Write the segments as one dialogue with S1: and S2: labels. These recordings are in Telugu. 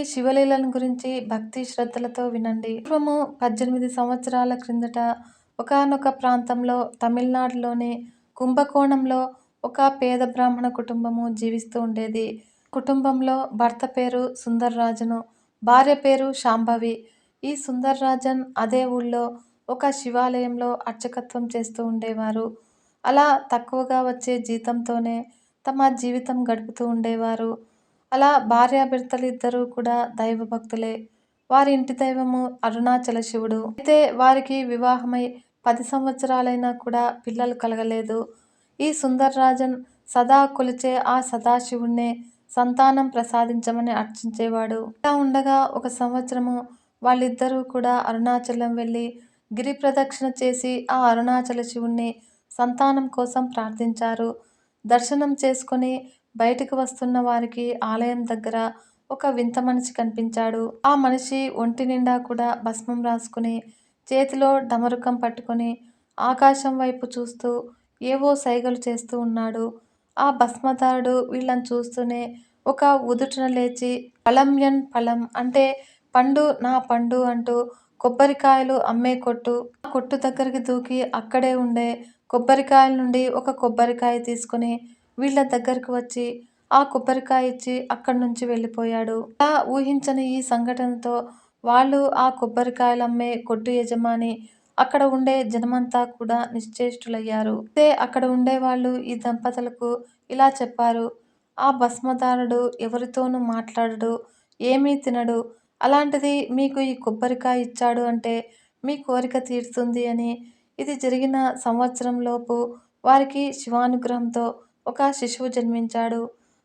S1: ఈ శివలీలను గురించి భక్తి శ్రద్ధలతో వినండి. పూర్వము పద్దెనిమిది సంవత్సరాల క్రిందట ఒకానొక ప్రాంతంలో తమిళనాడులోని కుంభకోణంలో ఒక పేద బ్రాహ్మణ కుటుంబము జీవిస్తూ ఉండేది. కుటుంబంలో భర్త పేరు సుందర్రాజను భార్య పేరు శాంభవి. ఈ సుందర్రాజన్ అదే ఊళ్ళో ఒక శివాలయంలో అర్చకత్వం చేస్తూ ఉండేవారు. అలా తక్కువగా వచ్చే జీతంతోనే తమ జీవితం గడుపుతూ ఉండేవారు. అలా భార్యాభర్తలు ఇద్దరూ కూడా దైవభక్తులే. వారి ఇంటి దైవము అరుణాచల శివుడు. అయితే వారికి వివాహమై పది సంవత్సరాలైనా కూడా పిల్లలు కలగలేదు. ఈ సుందర్రాజన్ సదా కొలిచే ఆ సదాశివుణ్ణే సంతానం ప్రసాదించమని అర్చించేవాడు. ఇలా ఉండగా ఒక సంవత్సరము వాళ్ళిద్దరూ కూడా అరుణాచలం వెళ్ళి గిరి ప్రదక్షిణ చేసి ఆ అరుణాచల శివుణ్ణి సంతానం కోసం ప్రార్థించారు. దర్శనం చేసుకొని బయటకు వస్తున్న వారికి ఆలయం దగ్గర ఒక వింత మనిషి కనిపించాడు. ఆ మనిషి ఒంటి నిండా కూడా భస్మం రాసుకుని చేతిలో డమరుకం పట్టుకొని ఆకాశం వైపు చూస్తూ ఏవో సైగలు చేస్తూ ఉన్నాడు. ఆ భస్మదారుడు వీళ్ళని చూస్తూనే ఒక ఉదుటన లేచి పళంయన్ పళం అంటే పండు నా పండు అంటూ కొబ్బరికాయలు అమ్మే కొట్టు ఆ కొట్టు దగ్గరికి దూకి అక్కడే ఉండే కొబ్బరికాయల నుండి ఒక కొబ్బరికాయ తీసుకొని వీళ్ళ దగ్గరకు వచ్చి ఆ కొబ్బరికాయ ఇచ్చి అక్కడి నుంచి వెళ్ళిపోయాడు. అలా ఊహించని ఈ సంఘటనతో వాళ్ళు ఆ కొబ్బరికాయలు అమ్మే కొట్టు యజమాని అక్కడ ఉండే జనమంతా కూడా నిశ్చేష్టులయ్యారు. అయితే అక్కడ ఉండే వాళ్ళు ఈ దంపతులకు ఇలా చెప్పారు ఆ భస్మదారుడు ఎవరితోనూ మాట్లాడడు ఏమీ తినడు. అలాంటిది మీకు ఈ కొబ్బరికాయ ఇచ్చాడు అంటే మీ కోరిక తీరుతుంది అని. ఇది జరిగిన సంవత్సరంలోపు వారికి శివానుగ్రహంతో ఒక శిశువు జన్మించాడు.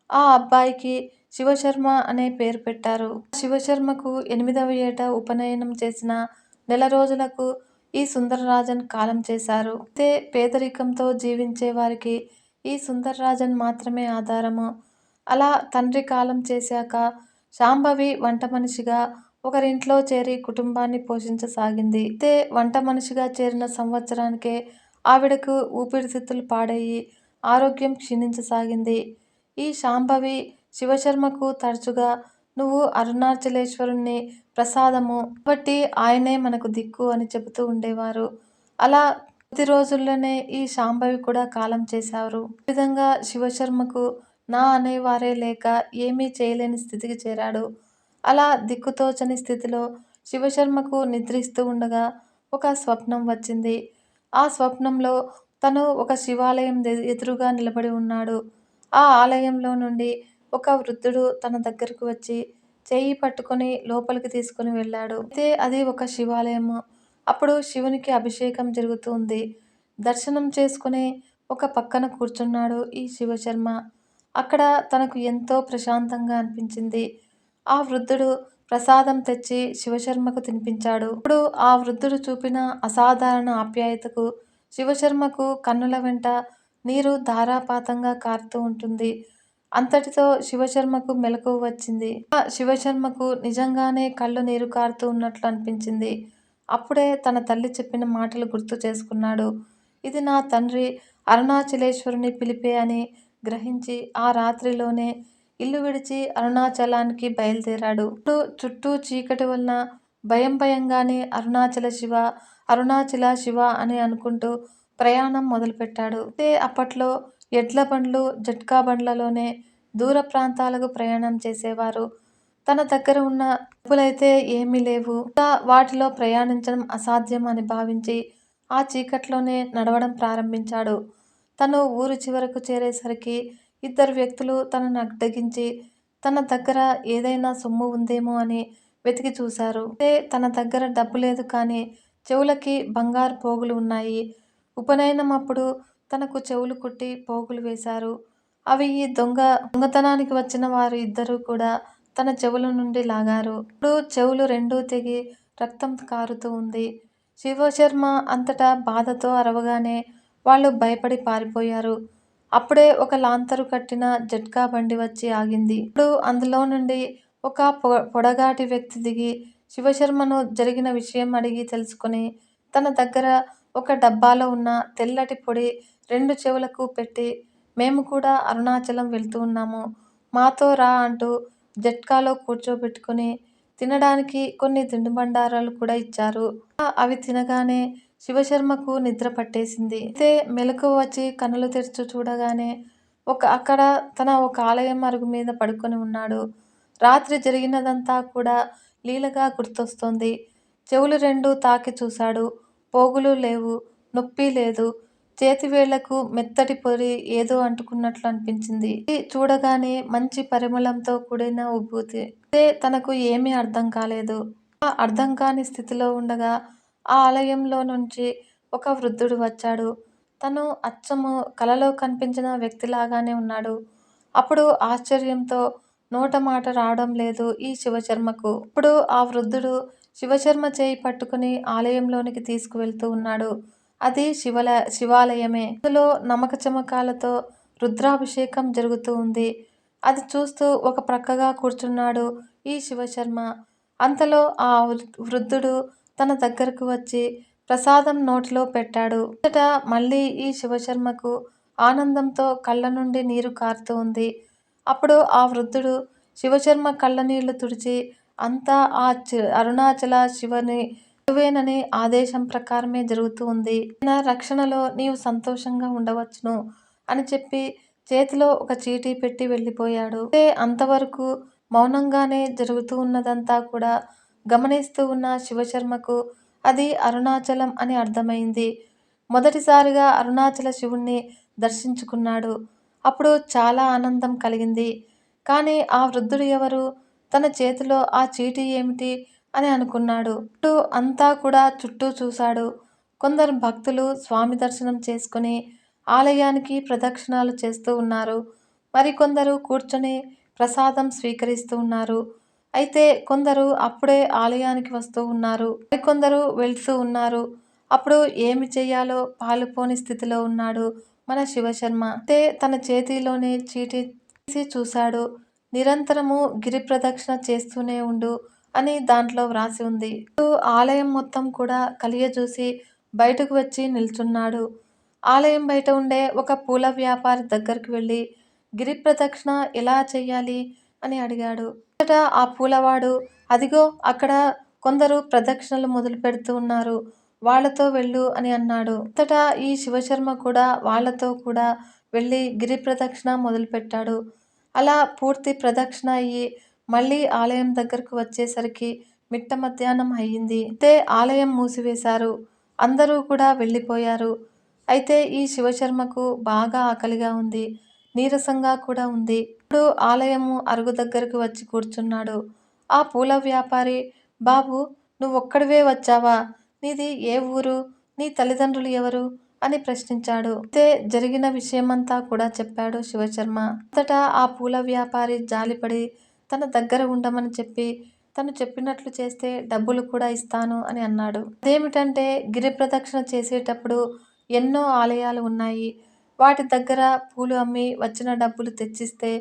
S1: ఆ అబ్బాయికి శివశర్మ అనే పేరు పెట్టారు. శివశర్మకు ఎనిమిదవ ఏట ఉపనయనం చేసిన నెల రోజులకు ఈ సుందరరాజన్ కాలం చేశారు. అయితే పేదరికంతో జీవించే వారికి ఈ సుందరరాజన్ మాత్రమే ఆధారము. అలా తండ్రి కాలం చేశాక శాంభవి వంట మనిషిగా ఒకరింట్లో చేరి కుటుంబాన్ని పోషించసాగింది. అయితే వంట మనిషిగా చేరిన సంవత్సరానికే ఆవిడకు ఊపిరితిత్తులు పాడయ్యి ఆరోగ్యం క్షీణించసాగింది. ఈ శాంభవి శివశర్మకు తరచుగా నువ్వు అరుణాచలేశ్వరుణ్ణి ప్రసాదము కాబట్టి ఆయనే మనకు దిక్కు అని చెబుతూ ఉండేవారు. అలా కొద్ది రోజుల్లోనే ఈ శాంభవి కూడా కాలం చేశారు. ఈ విధంగా శివశర్మకు నా అనేవారే లేక ఏమీ చేయలేని స్థితికి చేరాడు. అలా దిక్కుతోచని స్థితిలో శివశర్మకు నిద్రిస్తూ ఉండగా ఒక స్వప్నం వచ్చింది. ఆ స్వప్నంలో తను ఒక శివాలయం ఎదురుగా నిలబడి ఉన్నాడు. ఆ ఆలయంలో నుండి ఒక వృద్ధుడు తన దగ్గరకు వచ్చి చేయి పట్టుకొని లోపలికి తీసుకుని వెళ్ళాడు. అయితే అది ఒక శివాలయము. అప్పుడు శివునికి అభిషేకం జరుగుతుంది దర్శనం చేసుకుని ఒక పక్కన కూర్చున్నాడు ఈ శివశర్మ. అక్కడ తనకు ఎంతో ప్రశాంతంగా అనిపించింది. ఆ వృద్ధుడు ప్రసాదం తెచ్చి శివశర్మకు తినిపించాడు. ఇప్పుడు ఆ వృద్ధుడు చూపిన అసాధారణ ఆప్యాయతకు శివశర్మకు కన్నుల వెంట నీరు ధారాపాతంగా కారుతూ ఉంటుంది. అంతటితో శివశర్మకు మెలకువ వచ్చింది. ఆ శివశర్మకు నిజంగానే కళ్ళు నీరు కారుతూ ఉన్నట్లు అనిపించింది. అప్పుడే తన తల్లి చెప్పిన మాటలు గుర్తు చేసుకున్నాడు. ఇది నా తండ్రి అరుణాచలేశ్వరుని పిలిపే అని గ్రహించి ఆ రాత్రిలోనే ఇల్లు విడిచి అరుణాచలానికి బయలుదేరాడు. ఇప్పుడు చుట్టూ చీకటి వలన భయం భయంగానే అరుణాచల శివ అరుణాచల శివ అని అనుకుంటూ ప్రయాణం మొదలుపెట్టాడు. అయితే అప్పట్లో ఎడ్ల బండ్లు జట్కా బండ్లలోనే దూర ప్రాంతాలకు ప్రయాణం చేసేవారు. తన దగ్గర ఉన్న డబ్బులైతే ఏమీ లేవు. వాటిలో ప్రయాణించడం అసాధ్యం అని భావించి ఆ చీకట్లోనే నడవడం ప్రారంభించాడు. తను ఊరు చివరకు చేరేసరికి ఇద్దరు వ్యక్తులు తనను అడ్డగించి తన దగ్గర ఏదైనా సొమ్ము ఉందేమో అని వెతికి చూశారు. అయితే తన దగ్గర డబ్బు లేదు కానీ చెవులకి బంగారు పోగులు ఉన్నాయి. ఉపనయనం అప్పుడు తనకు చెవులు కుట్టి పోగులు వేశారు. అవి ఈ దొంగ దొంగతనానికి వచ్చిన వారు ఇద్దరు కూడా తన చెవుల నుండి లాగారు. ఇప్పుడు చెవులు రెండూ తెగి రక్తం కారుతూ ఉంది. శివశర్మ అంతటా బాధతో అరవగానే వాళ్ళు భయపడి పారిపోయారు. అప్పుడే ఒక లాంతరు కట్టిన జట్కా బండి వచ్చి ఆగింది. ఇప్పుడు అందులో నుండి ఒక పొ పొడగాటి వ్యక్తి దిగి శివశర్మను జరిగిన విషయం అడిగి తెలుసుకుని తన దగ్గర ఒక డబ్బాలో ఉన్న తెల్లటి పొడి రెండు చెవులకు పెట్టి మేము కూడా అరుణాచలం వెళ్తూ ఉన్నాము. మాతో రా అంటూ జట్కాలో కూర్చోబెట్టుకుని తినడానికి కొన్ని తినుబండారాలు కూడా ఇచ్చారు. అవి తినగానే శివశర్మకు నిద్ర పట్టేసింది. అయితే మెలకు వచ్చి కనులు తెరుచు చూడగానే ఒక అక్కడ తన ఒక ఆలయం అరుగు మీద పడుకొని ఉన్నాడు. రాత్రి జరిగినదంతా కూడా లీలగా గుర్తొస్తోంది. చెవులు రెండు తాకి చూశాడు. పోగులు లేవు. నొప్పి లేదు. చేతివేళ్ళకు మెత్తటి పొరి ఏదో అంటుకున్నట్లు అనిపించింది. ఇది చూడగానే మంచి పరిమళంతో కూడిన ఉబ్బూతి. అయితే తనకు ఏమీ అర్థం కాలేదు. ఆ అర్థం కాని స్థితిలో ఉండగా ఆ ఆలయంలో నుంచి ఒక వృద్ధుడు వచ్చాడు. తను అచ్చము కలలో కనిపించిన వ్యక్తిలాగానే ఉన్నాడు. అప్పుడు ఆశ్చర్యంతో నోట మాట రావడం లేదు ఈ శివశర్మకు. ఇప్పుడు ఆ వృద్ధుడు శివశర్మ చేయి పట్టుకుని ఆలయంలోనికి తీసుకువెళ్తూ ఉన్నాడు. అది శివల శివాలయమే. అందులో నమక చమకాలతో రుద్రాభిషేకం జరుగుతూ ఉంది. అది చూస్తూ ఒక ప్రక్కగా కూర్చున్నాడు ఈ శివశర్మ. అంతలో ఆ వృద్ధుడు తన దగ్గరకు వచ్చి ప్రసాదం నోటిలో పెట్టాడు. అంతటా మళ్ళీ ఈ శివశర్మకు ఆనందంతో కళ్ళ నుండి నీరు కారుతూ ఉంది. అప్పుడు ఆ వృద్ధుడు శివశర్మ కళ్ళనీళ్ళు తుడిచి అంతా ఆ అరుణాచల శివని నువ్వేనని ఆదేశం ప్రకారమే జరుగుతూ ఉంది. నా రక్షణలో నీవు సంతోషంగా ఉండవచ్చును అని చెప్పి చేతిలో ఒక చీటీ పెట్టి వెళ్ళిపోయాడు. అంతవరకు మౌనంగానే జరుగుతూ ఉన్నదంతా కూడా గమనిస్తూ ఉన్న శివశర్మకు అది అరుణాచలం అని అర్థమైంది. మొదటిసారిగా అరుణాచల శివుణ్ణి దర్శించుకున్నాడు. అప్పుడు చాలా ఆనందం కలిగింది. కానీ ఆ వృద్ధుడు ఎవరు? తన చేతిలో ఆ చీటీ ఏమిటి? అని అనుకున్నాడు. చుట్టూ అంతా కూడా చుట్టూ చూశాడు. కొందరు భక్తులు స్వామి దర్శనం చేసుకుని ఆలయానికి ప్రదక్షిణాలు చేస్తూ ఉన్నారు. మరికొందరు కూర్చొని ప్రసాదం స్వీకరిస్తూ ఉన్నారు. అయితే కొందరు అప్పుడే ఆలయానికి వస్తూ ఉన్నారు. మరికొందరు వెళ్తూ ఉన్నారు. అప్పుడు ఏమి చేయాలో పాలుపోని స్థితిలో ఉన్నాడు. మన శివశర్మ. అయితే తన చేతిలోని చీటీ తీసి చూశాడు. నిరంతరము గిరి ప్రదక్షిణ చేస్తూనే ఉండు అని దాంట్లో వ్రాసి ఉంది. ఆలయం మొత్తం కూడా కలియజూసి బయటకు వచ్చి నిల్చున్నాడు. ఆలయం బయట ఉండే ఒక పూల వ్యాపారి దగ్గరికి వెళ్ళి గిరి ప్రదక్షిణ ఎలా చేయాలి అని అడిగాడు. మొదట ఆ పూలవాడు అదిగో అక్కడ కొందరు ప్రదక్షిణలు మొదలు పెడుతూ ఉన్నారు. వాళ్ళతో వెళ్ళు అని అన్నాడు. అంతటా ఈ శివశర్మ కూడా వాళ్ళతో కూడా వెళ్ళి గిరి ప్రదక్షిణ మొదలుపెట్టాడు. అలా పూర్తి ప్రదక్షిణ అయ్యి మళ్ళీ ఆలయం దగ్గరకు వచ్చేసరికి మిట్ట మధ్యాహ్నం అయ్యింది. అయితే ఆలయం మూసివేశారు. అందరూ కూడా వెళ్ళిపోయారు. అయితే ఈ శివశర్మకు బాగా ఆకలిగా ఉంది. నీరసంగా కూడా ఉంది. ఇప్పుడు ఆలయము అరుగు దగ్గరకు వచ్చి కూర్చున్నాడు. ఆ పూల వ్యాపారి బాబు నువ్వొక్కడివే వచ్చావా? నీది ఏ ఊరు? నీ తల్లిదండ్రులు ఎవరు? అని ప్రశ్నించాడు. అయితే జరిగిన విషయమంతా కూడా చెప్పాడు శివశర్మ. అంతటా ఆ పూల వ్యాపారి జాలిపడి తన దగ్గర ఉండమని చెప్పి తను చెప్పినట్లు చేస్తే డబ్బులు కూడా ఇస్తాను అని అన్నాడు. అదేమిటంటే గిరి ప్రదక్షిణ చేసేటప్పుడు ఎన్నో ఆలయాలు ఉన్నాయి. వాటి దగ్గర పూలు అమ్మి వచ్చిన డబ్బులు తెచ్చిస్తే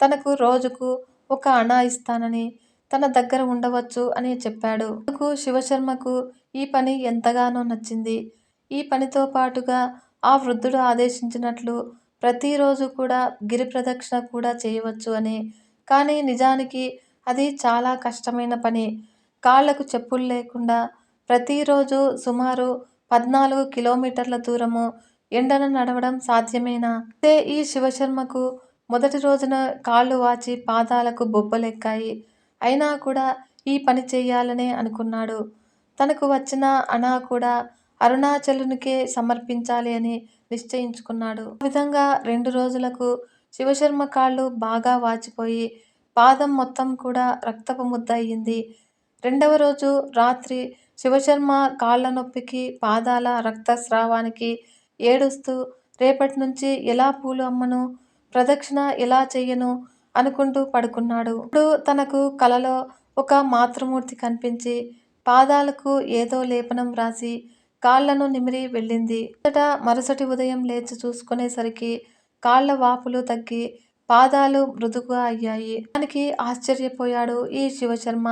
S1: తనకు రోజుకు ఒక అణ ఇస్తానని తన దగ్గర ఉండవచ్చు అని చెప్పాడు. శివశర్మకు ఈ పని ఎంతగానో నచ్చింది. ఈ పనితో పాటుగా ఆ వృద్ధుడు ఆదేశించినట్లు ప్రతిరోజు కూడా గిరి ప్రదక్షిణ కూడా చేయవచ్చు అని. కానీ నిజానికి అది చాలా కష్టమైన పని. కాళ్ళకు చెప్పులు లేకుండా ప్రతిరోజు సుమారు పద్నాలుగు కిలోమీటర్ల దూరము ఎండను నడవడం సాధ్యమేనా? అయితే ఈ శివశర్మకు మొదటి రోజున కాళ్ళు వాచి పాదాలకు బొబ్బలెక్కాయి. అయినా కూడా ఈ పని చేయాలనే అనుకున్నాడు. తనకు వచ్చిన అనా కూడా అరుణాచలునికే సమర్పించాలి అని నిశ్చయించుకున్నాడు. ఆ విధంగా రెండు రోజులకు శివశర్మ కాళ్ళు బాగా వాచిపోయి పాదం మొత్తం కూడా రక్తపు ముద్ద అయ్యింది. రెండవ రోజు రాత్రి శివశర్మ కాళ్ళ నొప్పికి పాదాల రక్తస్రావానికి ఏడుస్తూ రేపటి నుంచి ఎలా పూలు అమ్మను ప్రదక్షిణ ఎలా చెయ్యను అనుకుంటూ పడుకున్నాడు. ఇప్పుడు తనకు కలలో ఒక మాతృమూర్తి కనిపించి పాదాలకు ఏదో లేపనం రాసి కాళ్ళను నిమిరి వెళ్ళింది. అంతట మరుసటి ఉదయం లేచి చూసుకునేసరికి కాళ్ళ వాపులు తగ్గి పాదాలు మృదుగా అయ్యాయి. దానికి ఆశ్చర్యపోయాడు ఈ శివశర్మ.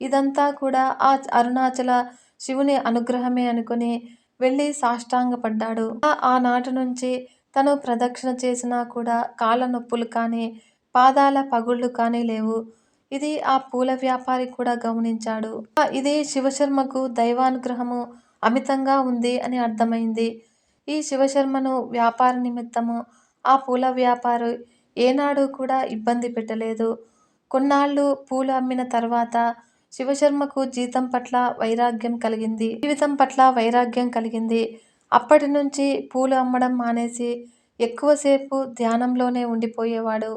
S1: ఇదంతా కూడా ఆ అరుణాచల శివుని అనుగ్రహమే అనుకుని వెళ్ళి సాష్టాంగపడ్డాడు. ఆనాటి నుంచి తను ప్రదక్షిణ చేసినా కూడా కాళ్ళ నొప్పులు కానీ పాదాల పగుళ్ళు కానీ లేవు. ఇది ఆ పూల వ్యాపారి కూడా గమనించాడు. ఇది శివశర్మకు దైవానుగ్రహము అమితంగా ఉంది అని అర్థమైంది. ఈ శివశర్మను వ్యాపార నిమిత్తము ఆ పూల వ్యాపారి ఏనాడు కూడా ఇబ్బంది పెట్టలేదు. కొన్నాళ్ళు పూలు అమ్మిన తర్వాత శివశర్మకు జీతం పట్ల వైరాగ్యం కలిగింది. జీవితం పట్ల వైరాగ్యం కలిగింది. అప్పటి నుంచి పూలు అమ్మడం మానేసి ఎక్కువసేపు ధ్యానంలోనే ఉండిపోయేవాడు.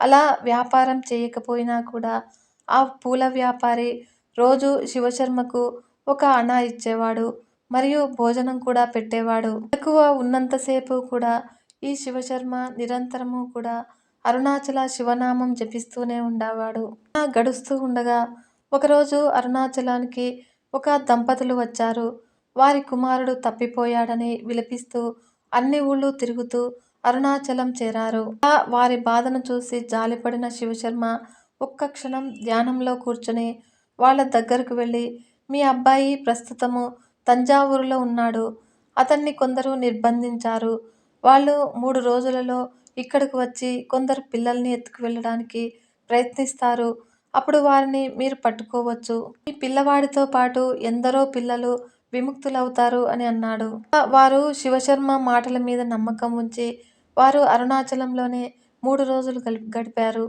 S1: అలా వ్యాపారం చేయకపోయినా కూడా ఆ పూల వ్యాపారి రోజు శివశర్మకు ఒక అణ ఇచ్చేవాడు మరియు భోజనం కూడా పెట్టేవాడు. ఎక్కువ ఉన్నంతసేపు కూడా ఈ శివశర్మ నిరంతరము కూడా అరుణాచల శివనామం జపిస్తూనే ఉండేవాడు. గడుస్తూ ఉండగా ఒకరోజు అరుణాచలానికి ఒక దంపతులు వచ్చారు. వారి కుమారుడు తప్పిపోయాడని విలపిస్తూ అన్ని ఊళ్ళు తిరుగుతూ అరుణాచలం చేరారు. వారి బాధను చూసి జాలిపడిన శివశర్మ ఒక్క క్షణం ధ్యానంలో కూర్చొని వాళ్ళ దగ్గరకు వెళ్ళి మీ అబ్బాయి ప్రస్తుతము తంజావూరులో ఉన్నాడు. అతన్ని కొందరు నిర్బంధించారు. వాళ్ళు మూడు రోజులలో ఇక్కడికి వచ్చి కొందరు పిల్లల్ని ఎత్తుకు వెళ్ళడానికి ప్రయత్నిస్తారు. అప్పుడు వారిని మీరు పట్టుకోవచ్చు. ఈ పిల్లవాడితో పాటు ఎందరో పిల్లలు విముక్తులవుతారు అని అన్నాడు. వారు శివశర్మ మాటల మీద నమ్మకం ఉంచి వారు అరుణాచలంలోనే మూడు రోజులు గడిపారు.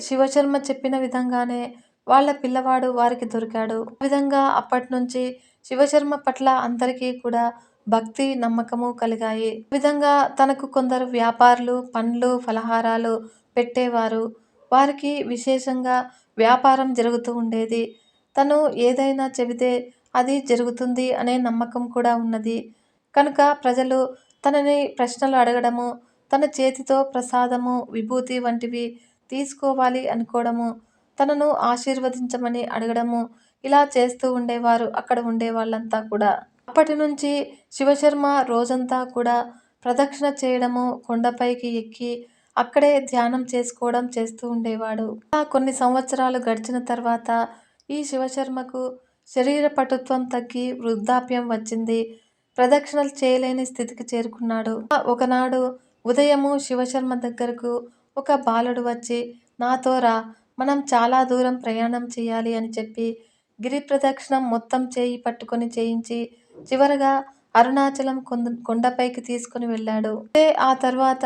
S1: శివశర్మ చెప్పిన విధంగానే వాళ్ళ పిల్లవాడు వారికి దొరికాడు. ఆ విధంగా అప్పటి నుంచి శివశర్మ పట్ల అందరికీ కూడా భక్తి నమ్మకము కలిగాయి. విధంగా తనకు కొందరు వ్యాపారులు పండ్లు ఫలహారాలు పెట్టేవారు. వారికి విశేషంగా వ్యాపారం జరుగుతూ ఉండేది. తను ఏదైనా చెబితే అది జరుగుతుంది అనే నమ్మకం కూడా ఉన్నది. కనుక ప్రజలు తనని ప్రశ్నలు అడగడము తన చేతితో ప్రసాదము విభూతి వంటివి తీసుకోవాలి అనుకోవడము తనను ఆశీర్వదించమని అడగడము. ఇలా చేస్తూ ఉండేవారు అక్కడ ఉండే వాళ్ళంతా కూడా. అప్పటి నుంచి శివశర్మ రోజంతా కూడా ప్రదక్షిణ చేయడము కొండపైకి ఎక్కి అక్కడే ధ్యానం చేసుకోవడం చేస్తూ ఉండేవాడు. కొన్ని సంవత్సరాలు గడిచిన తర్వాత ఈ శివశర్మకు శరీర పటుత్వం తగ్గి వృద్ధాప్యం వచ్చింది. ప్రదక్షిణలు చేయలేని స్థితికి చేరుకున్నాడు. ఒకనాడు ఉదయము శివశర్మ దగ్గరకు ఒక బాలుడు వచ్చి నాతో రా మనం చాలా దూరం ప్రయాణం చేయాలి అని చెప్పి గిరి ప్రదక్షిణం మొత్తం చేయి పట్టుకొని చేయించి చివరగా అరుణాచలం కొండ కొండపైకి తీసుకుని వెళ్ళాడు. ఆ తర్వాత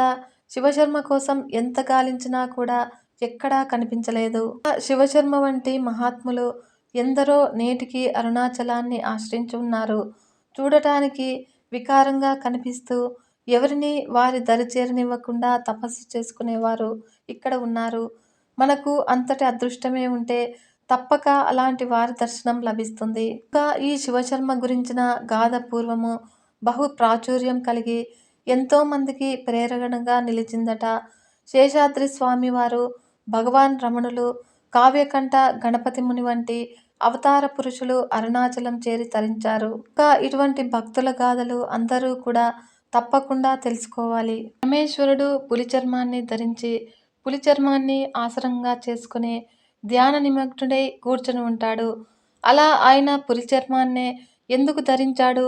S1: శివశర్మ కోసం ఎంత గాలించినా కూడా ఎక్కడా కనిపించలేదు. శివశర్మ వంటి మహాత్ములు ఎందరో నేటికి అరుణాచలాన్ని ఆశ్రయించి ఉన్నారు. చూడటానికి వికారంగా కనిపిస్తూ ఎవరిని వారి దరిచేరనివ్వకుండా తపస్సు చేసుకునేవారు ఇక్కడ ఉన్నారు. మనకు అంతటి అదృష్టమే ఉంటే తప్పక అలాంటి వారి దర్శనం లభిస్తుంది. ఇంకా ఈ శివశర్మ గురించిన గాథ పూర్వము బహు ప్రాచుర్యం కలిగి ఎంతో మందికి ప్రేరణగా నిలిచిందట. శేషాద్రి స్వామి వారు భగవాన్ రమణులు కావ్యకంఠ గణపతి ముని వంటి అవతార పురుషులు అరుణాచలం చేరి తరించారు. ఇంకా ఇటువంటి భక్తుల గాథలు అందరూ కూడా తప్పకుండా తెలుసుకోవాలి. పరమేశ్వరుడు పులి చర్మాన్ని ధరించి పులి చర్మాన్ని ఆసరంగా చేసుకుని ధ్యాన నిమగ్నుడై కూర్చొని ఉంటాడు. అలా ఆయన పులి చర్మాన్నే ఎందుకు ధరించాడు?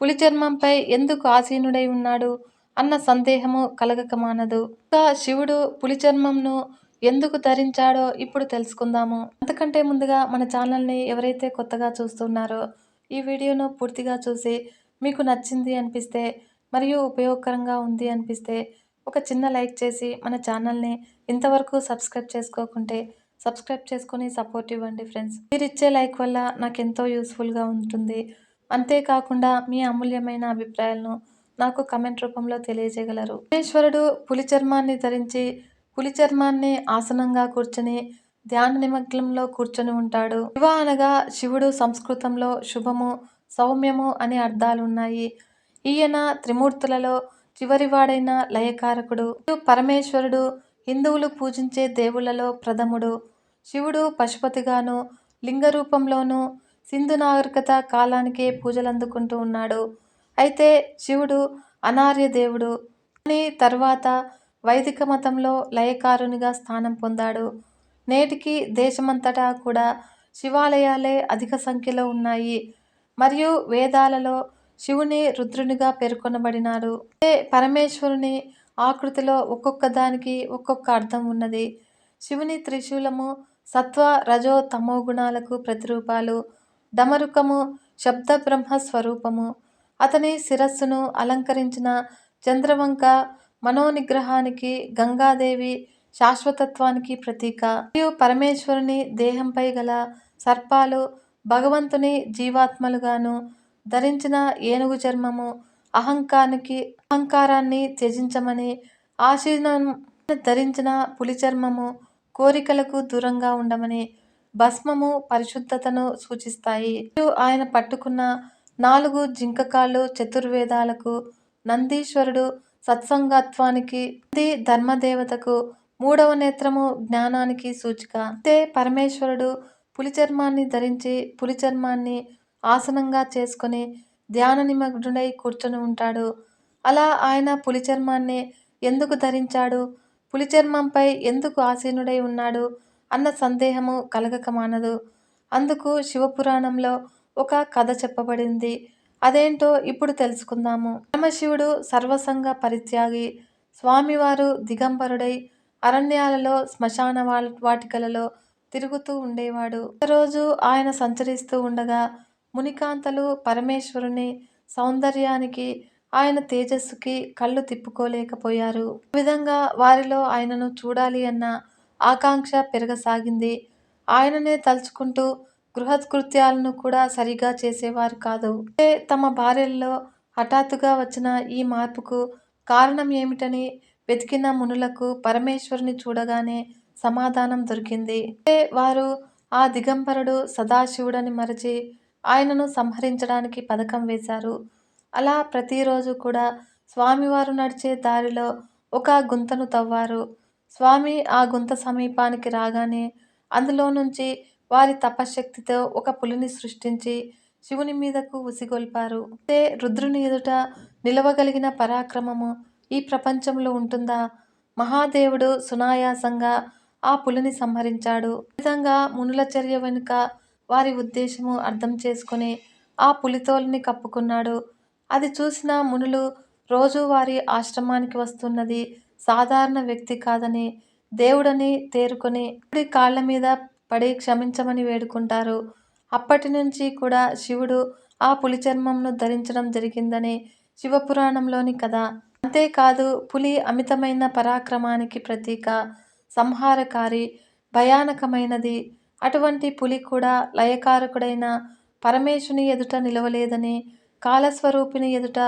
S1: పులి చర్మంపై ఎందుకు ఆసీనుడై ఉన్నాడు? అన్న సందేహము కలగక మానదు. ఇంకా శివుడు పులి చర్మంను ఎందుకు ధరించాడో ఇప్పుడు తెలుసుకుందాము. అంతకంటే ముందుగా మన ఛానల్ని ఎవరైతే కొత్తగా చూస్తున్నారో ఈ వీడియోను పూర్తిగా చూసి మీకు నచ్చింది అనిపిస్తే మరియు ఉపయోగకరంగా ఉంది అనిపిస్తే ఒక చిన్న లైక్ చేసి మన ఛానల్ని ఇంతవరకు సబ్స్క్రైబ్ చేసుకోకుంటే సబ్స్క్రైబ్ చేసుకొని సపోర్ట్ ఇవ్వండి ఫ్రెండ్స్. మీరు ఇచ్చే లైక్ వల్ల నాకు ఎంతో యూస్ఫుల్గా ఉంటుంది. అంతేకాకుండా మీ అమూల్యమైన అభిప్రాయాలను నాకు కమెంట్ రూపంలో తెలియజేయగలరు. పులి చర్మాన్ని ధరించి పులి చర్మాన్ని ఆసనంగా కూర్చొని ధ్యాన నిమగ్నంలో కూర్చొని ఉంటాడు. శివ అనగా శివుడు సంస్కృతంలో శుభము సౌమ్యము అనే అర్థాలు ఉన్నాయి ఈయన త్రిమూర్తులలో చివరివాడైన లయకారకుడు. పరమేశ్వరుడు హిందువులు పూజించే దేవుళ్ళలో ప్రథముడు. శివుడు పశుపతిగాను లింగ రూపంలోనూ సింధు నాగరికత కాలానికే పూజలు అందుకుంటూ ఉన్నాడు. అయితే శివుడు అనార్య దేవుడు. అని తర్వాత వైదిక మతంలో లయకారునిగా స్థానం పొందాడు. నేటికి దేశమంతటా కూడా శివాలయాలే అధిక సంఖ్యలో ఉన్నాయి. మరియు వేదాలలో శివుని రుద్రునిగా పేర్కొనబడినాడు పరమేశ్వరుని ఆకృతిలో ఒక్కొక్క దానికి ఒక్కొక్క అర్థం ఉన్నది. శివుని త్రిశూలము సత్వ రజో తమో గుణాలకు ప్రతిరూపాలు. డమరుకము శబ్ద బ్రహ్మ స్వరూపము. అతని శిరస్సును అలంకరించిన చంద్రవంక మనోనిగ్రహానికి గంగాదేవి శాశ్వతత్వానికి ప్రతీక. మరియు పరమేశ్వరుని దేహంపై గల సర్పాలు భగవంతుని జీవాత్మలుగాను ధరించిన ఏనుగు చర్మము అహంకానికి అహంకారాన్ని త్యజించమని ఆశీర్ణం ధరించిన పులి చర్మము కోరికలకు దూరంగా ఉండమని భస్మము పరిశుద్ధతను సూచిస్తాయి. ఆయన పట్టుకున్న నాలుగు జింకకాళ్ళు చతుర్వేదాలకు నందీశ్వరుడు సత్సంగత్వానికి నంది ధర్మదేవతకు మూడవ నేత్రము జ్ఞానానికి సూచిక. అంతే పరమేశ్వరుడు పులి చర్మాన్ని ధరించి పులి చర్మాన్ని ఆసనంగా చేసుకుని ధ్యాన నిమగ్నుడై కూర్చొని ఉంటాడు. అలా ఆయన పులి చర్మాన్ని ఎందుకు ధరించాడు? పులి చర్మంపై ఎందుకు ఆసీనుడై ఉన్నాడు? అన్న సందేహము కలగక మానదు అందుకు శివపురాణంలో ఒక కథ చెప్పబడింది. అదేంటో ఇప్పుడు తెలుసుకుందాము. పరమశివుడు సర్వసంగ పరిత్యాగి స్వామివారు దిగంబరుడై అరణ్యాలలో శ్మశాన వాటికలలో తిరుగుతూ ఉండేవాడు. ఒకరోజు ఆయన సంచరిస్తూ ఉండగా మునికాంతలు పరమేశ్వరుని సౌందర్యానికి ఆయన తేజస్సుకి కళ్ళు తిప్పుకోలేకపోయారు. ఆ విధంగా వారిలో ఆయనను చూడాలి అన్న ఆకాంక్ష పెరగసాగింది. ఆయననే తలుచుకుంటూ గృహకృత్యాలను కూడా సరిగా చేసేవారు కాదు. తమ భార్యల్లో హఠాత్తుగా వచ్చిన ఈ మార్పుకు కారణం ఏమిటని వెతికిన మునులకు పరమేశ్వరుని చూడగానే సమాధానం దొరికింది. వారు ఆ దిగంబరుడు సదాశివుడని మరచి ఆయనను సంహరించడానికి పథకం వేశారు. అలా ప్రతిరోజు కూడా స్వామివారు నడిచే దారిలో ఒక గుంతను తవ్వారు. స్వామి ఆ గుంత సమీపానికి రాగానే అందులో నుంచి వారి తపశ్శక్తితో ఒక పులిని సృష్టించి శివుని మీదకు ఉసిగొల్పారు. అయితే రుద్రుని ఎదుట నిలవగలిగిన పరాక్రమము ఈ ప్రపంచంలో ఉంటుందా? మహాదేవుడు సునాయాసంగా ఆ పులిని సంహరించాడు. ఈ విధంగా మునుల చర్య వెనుక వారి ఉద్దేశము అర్థం చేసుకుని ఆ పులితోలుని కప్పుకున్నాడు. అది చూసిన మునులు రోజువారి ఆశ్రమానికి వస్తున్నది సాధారణ వ్యక్తి కాదని దేవుడని తేరుకొని కాళ్ళ మీద పడి క్షమించమని వేడుకుంటారు. అప్పటి నుంచి కూడా శివుడు ఆ పులి చర్మంను ధరించడం జరిగిందని శివపురాణంలోని కథ. అంతేకాదు పులి అమితమైన పరాక్రమానికి ప్రతీక సంహారకారి భయానకమైనది. అటువంటి పులి కూడా లయకారకుడైన పరమేశుని ఎదుట నిలవలేదని కాలస్వరూపిణి ఎదుట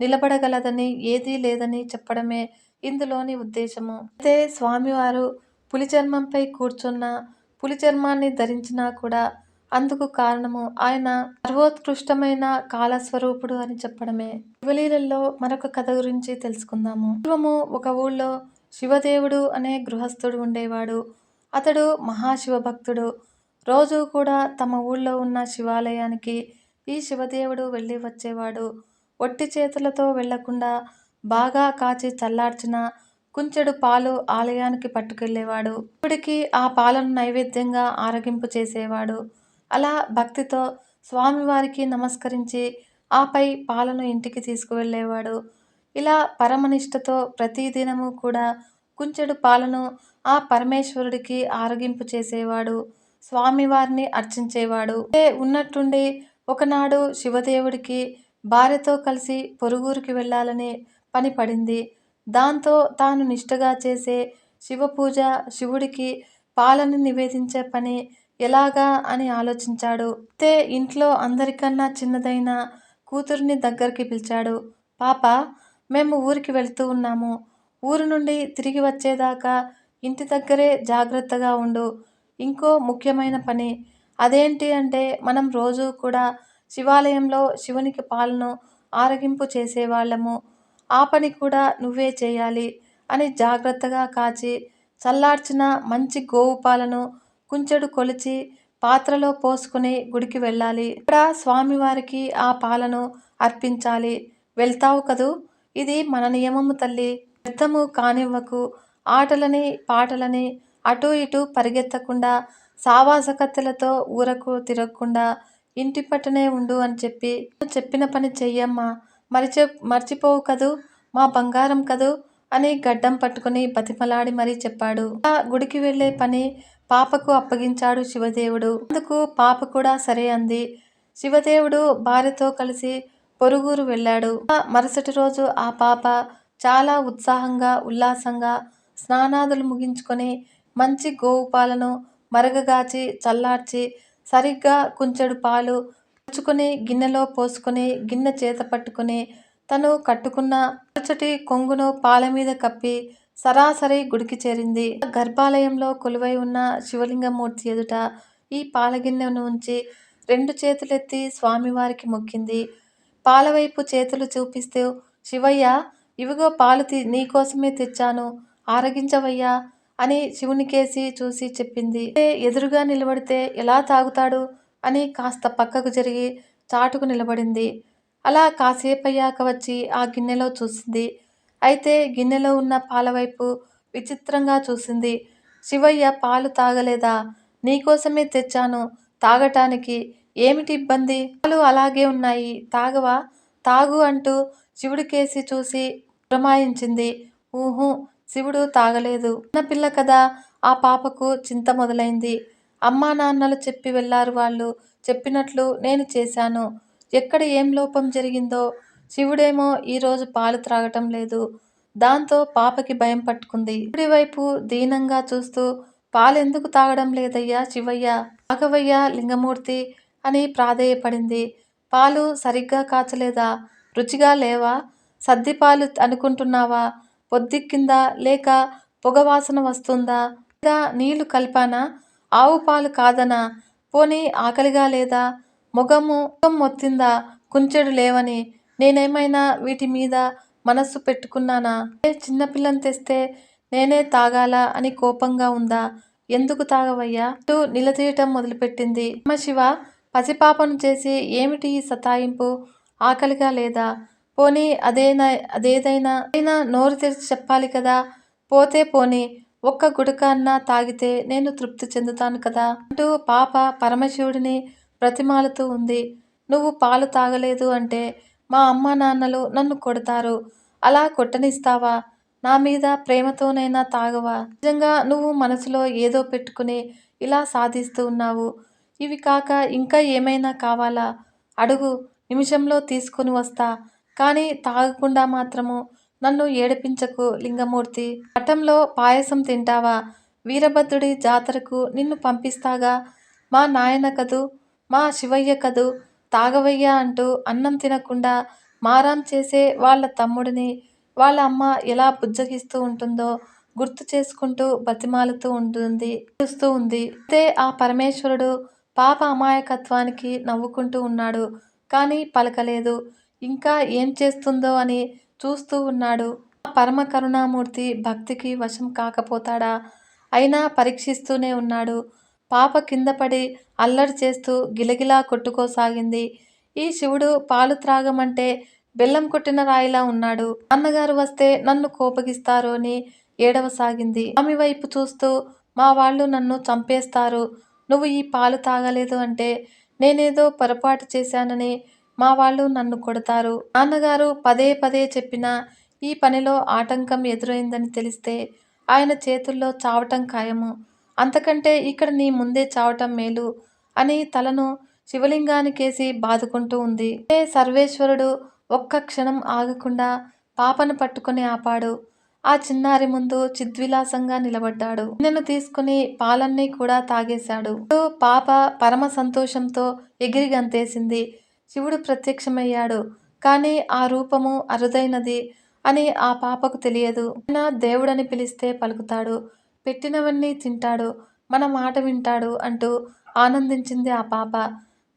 S1: నిలబడగలదని ఏదీ లేదని చెప్పడమే ఇందులోని ఉద్దేశము. అయితే స్వామివారు పులి చర్మంపై కూర్చున్న పులి చర్మాన్ని ధరించినా కూడా అందుకు కారణము ఆయన సర్వోత్కృష్టమైన కాలస్వరూపుడు అని చెప్పడమే. శివలీలలో మరొక కథ గురించి తెలుసుకుందాము. పూర్వము ఒక ఊళ్ళో శివదేవుడు అనే గృహస్థుడు ఉండేవాడు. అతడు మహాశివ భక్తుడు రోజు కూడా తమ ఊళ్ళో ఉన్న శివాలయానికి ఈ శివదేవుడు వెళ్ళి వచ్చేవాడు. ఒట్టి చేతులతో వెళ్ళకుండా బాగా కాచి చల్లార్చిన కుంచెడు పాలు ఆలయానికి పట్టుకెళ్ళేవాడు ఇప్పటికి ఆ పాలను నైవేద్యంగా ఆరగింపు చేసేవాడు. అలా భక్తితో స్వామివారికి నమస్కరించి ఆపై పాలను ఇంటికి తీసుకువెళ్ళేవాడు. ఇలా పరమనిష్టతో ప్రతిదినము కూడా కుంచెడు పాలను ఆ పరమేశ్వరుడికి ఆరగింపు చేసేవాడు స్వామివారిని అర్చించేవాడు. ఉన్నట్టుండి ఒకనాడు శివదేవుడికి భార్యతో కలిసి పొరుగురికి వెళ్ళాలని పని పడింది. దాంతో తాను నిష్టగా చేసే శివపూజ శివుడికి పాలను నివేదించే పని ఎలాగా అని ఆలోచించాడు. తే ఇంట్లో అందరికన్నా చిన్నదైన కూతురిని దగ్గరికి పిలిచాడు. పాప మేము ఊరికి వెళ్తూ ఉన్నాము. ఊరు నుండి తిరిగి వచ్చేదాకా ఇంటి దగ్గరే జాగ్రత్తగా ఉండు. ఇంకో ముఖ్యమైన పని అదేంటి అంటే మనం రోజు కూడా శివాలయంలో శివునికి పాలను ఆరగింపు చేసేవాళ్ళము. ఆ పని కూడా నువ్వే చేయాలి అని జాగ్రత్తగా కాచి చల్లార్చిన మంచి గోవు పాలను కుంచెడు కొలిచి పాత్రలో పోసుకుని గుడికి వెళ్ళాలి. ఇక్కడ స్వామివారికి ఆ పాలను అర్పించాలి. వెళ్తావు కదూ? ఇది మన నియమము తల్లి. వ్యర్థము కానివ్వకు. ఆటలని పాటలని అటు ఇటు పరిగెత్తకుండా సావాసకత్తెలతో ఊరకు తిరగకుండా ఇంటి పట్టునే ఉండు అని చెప్పి చెప్పిన పని చెయ్యమ్మా. మరిచే మర్చిపోవు కదూ? మా బంగారం కదూ? అని గడ్డం పట్టుకుని బతిమలాడి మరీ చెప్పాడు. ఆ గుడికి వెళ్ళే పని పాపకు అప్పగించాడు శివదేవుడు. అందుకు పాప కూడా సరే అంది. శివదేవుడు భార్యతో కలిసి పొరుగురు వెళ్ళాడు. మరుసటి రోజు ఆ పాప చాలా ఉత్సాహంగా ఉల్లాసంగా స్నానాదులు ముగించుకొని మంచి గోవు పాలను మరగగాచి చల్లార్చి సరిగ్గా కుంచెడు పాలు పుచ్చుకుని గిన్నెలో పోసుకొని గిన్నె చేత పట్టుకొని తను కట్టుకున్న పలుచటి కొంగును పాల మీద కప్పి సరాసరి గుడికి చేరింది. గర్భాలయంలో కొలువై ఉన్న శివలింగమూర్తి ఎదుట ఈ పాలగిన్నెను ఉంచి రెండు చేతులెత్తి స్వామివారికి మొక్కింది. పాలవైపు చేతులు చూపిస్తూ శివయ్య ఇవిగో పాలు తీ నీకోసమే తెచ్చాను. ఆరగించవయ్యా అని శివునికేసి చూసి చెప్పింది. ఎదురుగా నిలబడితే ఎలా తాగుతాడు? అని కాస్త పక్కకు జరిగి చాటుకు నిలబడింది. అలా కాసేపయ్యాక వచ్చి ఆ గిన్నెలో చూసింది. అయితే గిన్నెలో ఉన్న పాలవైపు విచిత్రంగా చూసింది. శివయ్య పాలు తాగలేదా? నీకోసమే తెచ్చాను. తాగటానికి ఏమిటి ఇబ్బంది? పాలు అలాగే ఉన్నాయి. తాగవా? తాగు అంటూ శివుడికేసి చూసి ప్రమాయించింది. ఊహు శివుడు తాగలేదు. చిన్నపిల్ల కదా ఆ పాపకు చింత మొదలైంది. అమ్మా నాన్నలు చెప్పి వెళ్ళారు వాళ్ళు. చెప్పినట్లు నేను చేశాను. ఎక్కడ ఏం లోపం జరిగిందో శివుడేమో ఈరోజు పాలు త్రాగటం లేదు. దాంతో పాపకి భయం పట్టుకుంది. శివుడి వైపు దీనంగా చూస్తూ పాలెందుకు తాగడం లేదయ్యా శివయ్య రాఘవయ్య లింగమూర్తి అని ప్రాధేయపడింది. పాలు సరిగ్గా కాచలేదా? రుచిగా లేవా? సద్దిపాలు అనుకుంటున్నావా? పొద్దిక్కిందా లేక పొగవాసన వస్తుందా? లేదా నీళ్ళు కలిపానా? ఆవు పాలు కాదనా? పోనీ ఆకలిగా లేదా? మొగము ముఖం మొత్తిందా? కుంచెడు లేవని నేనేమైనా వీటి మీద మనస్సు పెట్టుకున్నానా? ఏ చిన్నపిల్లని తెస్తే నేనే తాగాల అని కోపంగా ఉందా? ఎందుకు తాగవయ్యా? అంటూ నిలదీయటం మొదలుపెట్టింది. అమ్మ శివ పసిపాపను చేసి ఏమిటి ఈ సతాయింపు? ఆకలిగా లేదా? పోనీ అదేనా అదేదైనా అయినా నోరు తెరిచి చెప్పాలి కదా. పోతే పోనీ ఒక్క గుడక అన్నా తాగితే నేను తృప్తి చెందుతాను కదా అంటూ పాప పరమశివుడిని ప్రతిమాలుతూ ఉంది. నువ్వు పాలు తాగలేదు అంటే మా అమ్మ నాన్నలు నన్ను కొడతారు. అలా కొట్టనిస్తావా? నా మీద ప్రేమతోనైనా తాగవా? నిజంగా నువ్వు మనసులో ఏదో పెట్టుకుని ఇలా సాధిస్తూ ఉన్నావు. ఇవి కాక ఇంకా ఏమైనా కావాలా? అడుగు నిమిషంలో తీసుకొని వస్తా. కానీ తాగకుండా మాత్రము నన్ను ఏడిపించకు లింగమూర్తి. పటంలో పాయసం తింటావా? వీరభద్రుడి జాతరకు నిన్ను పంపిస్తాగా? మా నాయన కదు? మా శివయ్య కదు? తాగవయ్యా అంటూ అన్నం తినకుండా మారాం చేసే వాళ్ళ తమ్ముడిని వాళ్ళ అమ్మ ఎలా బుజ్జగిస్తూ ఉంటుందో గుర్తు చేసుకుంటూ బతిమాలుతూ ఉంటుంది చూస్తూ ఉంది. అయితే ఆ పరమేశ్వరుడు పాప అమాయకత్వానికి నవ్వుకుంటూ ఉన్నాడు కానీ పలకలేదు. ఇంకా ఏం చేస్తుందో అని చూస్తూ ఉన్నాడు. ఆ పరమ కరుణామూర్తి భక్తికి వశం కాకపోతాడా? అయినా పరీక్షిస్తూనే ఉన్నాడు. పాప కింద పడి అల్లరి చేస్తూ గిలగిలా కొట్టుకోసాగింది. ఈ శివుడు పాలు త్రాగమంటే బెల్లం కొట్టిన రాయిలా ఉన్నాడు. అన్నగారు వస్తే నన్ను కోపగిస్తారు అని ఏడవసాగింది. ఆమె వైపు చూస్తూ మా వాళ్ళు నన్ను చంపేస్తారు. నువ్వు ఈ పాలు తాగలేదు అంటే నేనేదో పొరపాటు చేశానని మా వాళ్ళు నన్ను కొడతారు. నాన్నగారు పదే పదే చెప్పినా ఈ పనిలో ఆటంకం ఎదురైందని తెలిస్తే ఆయన చేతుల్లో చావటం ఖాయము. అంతకంటే ఇక్కడ నీ ముందే చావటం మేలు అని తలను శివలింగానికేసి బాదుకుంటూ ఉంది. ఏ సర్వేశ్వరుడు ఒక్క క్షణం ఆగకుండా పాపను పట్టుకుని ఆపాడు. ఆ చిన్నారి ముందు చిద్విలాసంగా నిలబడ్డాడు. నిన్ను తీసుకుని పాలన్నీ కూడా తాగేశాడు. పాప పరమ సంతోషంతో ఎగిరి గంతేసింది. శివుడు ప్రత్యక్షమయ్యాడు. కానీ ఆ రూపము అరుదైనది అని ఆ పాపకు తెలియదు. ఆయన దేవుడని పిలిస్తే పలుకుతాడు. పెట్టినవన్నీ తింటాడు. మన మాట వింటాడు అంటూ ఆనందించింది ఆ పాప.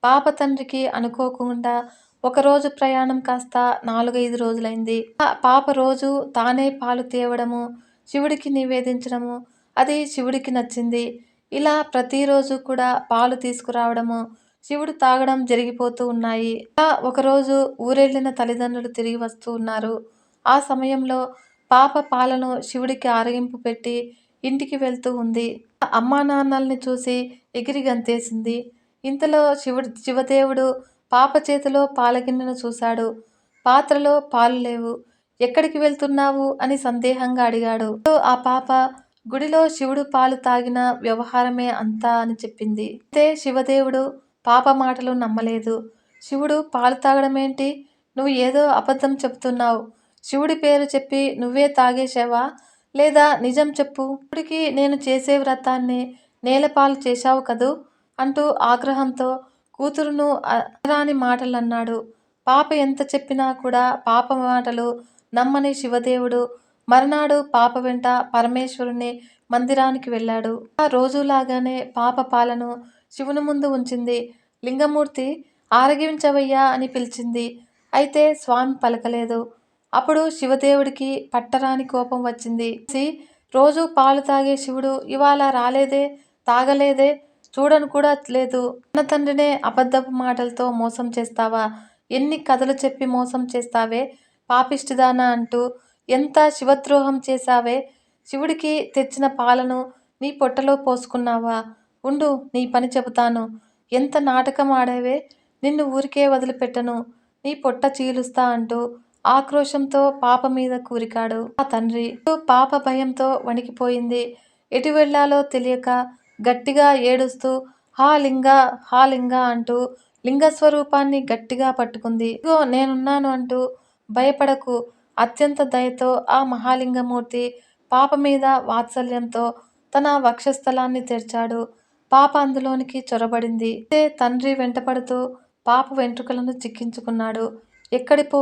S1: పాప తండ్రికి అనుకోకుండా ఒకరోజు ప్రయాణం కాస్త నాలుగైదు రోజులైంది. ఆ పాప రోజు తానే పాలు తేవడము శివుడికి నివేదించడము అది శివుడికి నచ్చింది. ఇలా ప్రతిరోజు కూడా పాలు తీసుకురావడము శివుడు తాగడం జరిగిపోతూ ఉన్నాయి. ఒకరోజు ఊరెళ్ళిన తల్లిదండ్రులు తిరిగి వస్తూ ఉన్నారు. ఆ సమయంలో పాప పాలను శివుడికి ఆరగింపు పెట్టి ఇంటికి వెళ్తూ ఉంది. అమ్మా నాన్నల్ని చూసి ఎగిరి గంతేసింది. ఇంతలో శివుడు శివదేవుడు పాప చేతిలో పాలగిన్నెను చూశాడు. పాత్రలో పాలు లేవు. ఎక్కడికి వెళ్తున్నావు? అని సందేహంగా అడిగాడు. ఆ పాప గుడిలో శివుడు పాలు తాగిన వ్యవహారమే అంతా అని చెప్పింది. అయితే శివదేవుడు పాప మాటలు నమ్మలేదు. శివుడు పాలు తాగడమేంటి? నువ్వు ఏదో అబద్ధం చెబుతున్నావు. శివుడి పేరు చెప్పి నువ్వే తాగేశావా? లేదా నిజం చెప్పు. శివుడికి నేను చేసే వ్రతాన్ని నేలపాలు చేశావు కదూ? అంటూ ఆగ్రహంతో కూతురును రాని మాటలు అన్నాడు పాప ఎంత చెప్పినా కూడా పాప మాటలు నమ్మని శివదేవుడు మర్నాడు పాప వెంట పరమేశ్వరుని మందిరానికి వెళ్ళాడు. ఆ రోజులాగానే పాప పాలను శివుని ముందు ఉంచింది. లింగమూర్తి ఆరగించవయ్యా అని పిలిచింది. అయితే స్వామి పలకలేదు. అప్పుడు శివదేవుడికి పట్టరాని కోపం వచ్చింది. రోజు పాలు తాగే శివుడు ఇవాళ రాలేదే తాగలేదే చూడను కూడా లేదు. అన్న తండ్రినే అబద్ధపు మాటలతో మోసం చేస్తావా? ఎన్ని కథలు చెప్పి మోసం చేస్తావే? పాపిష్టిదానా అంటూ ఎంత శివద్రోహం చేశావే? శివుడికి తెచ్చిన పాలను నీ పొట్టలో పోసుకున్నావా? ఉండు నీ పని చెబుతాను. ఎంత నాటకం ఆడావే నిన్ను ఊరికే వదిలిపెట్టను. నీ పొట్ట చీలుస్తా అంటూ ఆక్రోశంతో పాప మీద కూరికాడు ఆ తండ్రి. పాప భయంతో వణికిపోయింది. ఎటు వెళ్ళాలో తెలియక గట్టిగా ఏడుస్తూ హా లింగ హా లింగ అంటూ లింగస్వరూపాన్ని గట్టిగా పట్టుకుంది. ఇగో నేనున్నాను అంటూ భయపడకు. అత్యంత దయతో ఆ మహాలింగమూర్తి పాప మీద వాత్సల్యంతో తన వక్షస్థలాన్ని తెరిచాడు. పాప అందులోనికి చొరబడింది. తండ్రి వెంటపడుతూ పాప వెంట్రుకలను చిక్కించుకున్నాడు. ఎక్కడి పో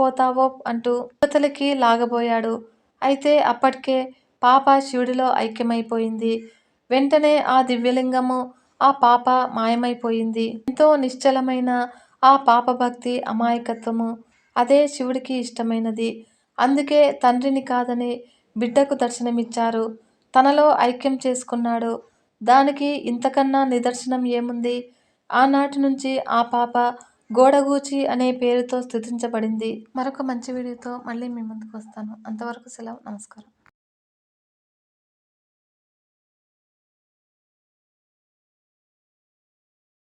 S1: పోతావో అంటూ యువతలకి లాగబోయాడు. అయితే అప్పటికే పాప శివుడిలో ఐక్యమైపోయింది. వెంటనే ఆ దివ్యలింగము ఆ పాప మాయమైపోయింది. ఎంతో నిశ్చలమైన ఆ పాప భక్తి అమాయకత్వము అదే శివుడికి ఇష్టమైనది. అందుకే తండ్రిని కాదని బిడ్డకు దర్శనమిచ్చారు. తనలో ఐక్యం చేసుకున్నాడు. దానికి ఇంతకన్నా నిదర్శనం ఏముంది? ఆనాటి నుంచి ఆ పాప గోడగూచి అనే పేరుతో స్థుతించబడింది. మరొక మంచి వీడియోతో మళ్ళీ మీ ముందుకు వస్తాను. అంతవరకు సెలవు. నమస్కారం.